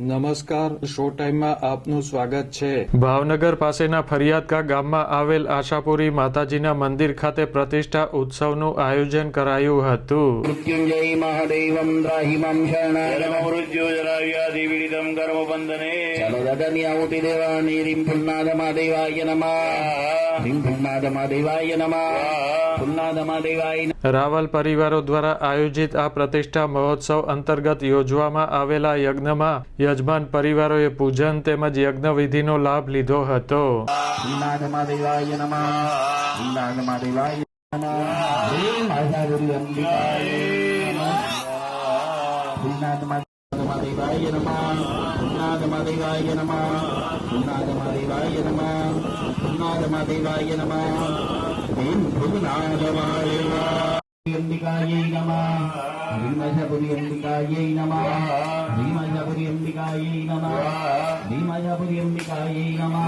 નમસ્કાર શો ટાઈમમાં આપનું સ્વાગત છે. ભાવનગર પાસેના ફરિયાદકા ગામમાં આવેલ આશાપુરી માતાજીના મંદિર ખાતે પ્રતિષ્ઠા ઉત્સવનું આયોજન કરાયું હતું. મૃત્યુંજય મહાદેવમ વંદને ચલદગમ્યાહુતિ દેવાની રીમ પુન્નાદમાદેવાય નમઃ રીમ પુન્નાદમાદેવાય નમઃ પુન્નાદમાદેવાય રાવલ પરિવારો દ્વારા આયોજિત આ પ્રતિષ્ઠા મહોત્સવ અંતર્ગત યોજવામાં આવેલા યજ્ઞમાં યજમાન પરિવારોએ પૂજન તેમજ યજ્ઞ વિધિનો લાભ લીધો હતો अम्बिकाय नमः पुन्नादमादेवाय नमः पुन्नादमादेवाय नमः पुन्नादमादेवाय नमः पुन्नादमादेवाय नमः ह्रीं पुन्नादमादेवाय अम्बिकायै नमः भीमाशापुरी अम्बिकायै नमः भीमाशापुरी अम्बिकायै नमः भीमाशापुरी अम्बिकायै नमः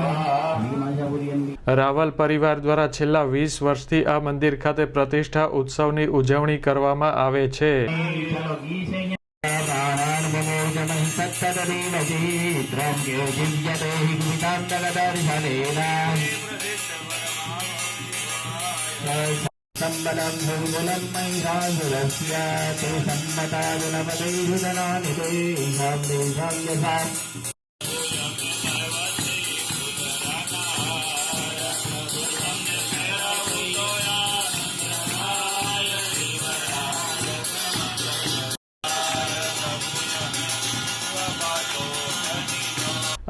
भीमाशापुरी अम्बिका રાવલ પરિવાર દ્વારા છેલ્લા વીસ વર્ષથી આ મંદિર ખાતે પ્રતિષ્ઠા ઉત્સવની ઉજવણી કરવામાં આવે છે शरणं ीमतिः त्रो भिद्यते हि गीतान्त दर्शनेन सम्बलम् ते सम्मता गुणपदैः जनानि जनपदैनानि ते यथा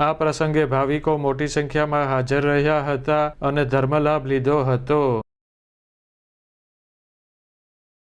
આ પ્રસંગે ભાવિકો મોટી સંખ્યામાં હાજર રહ્યા હતા અને ધર્મલાભ લીધો હતો.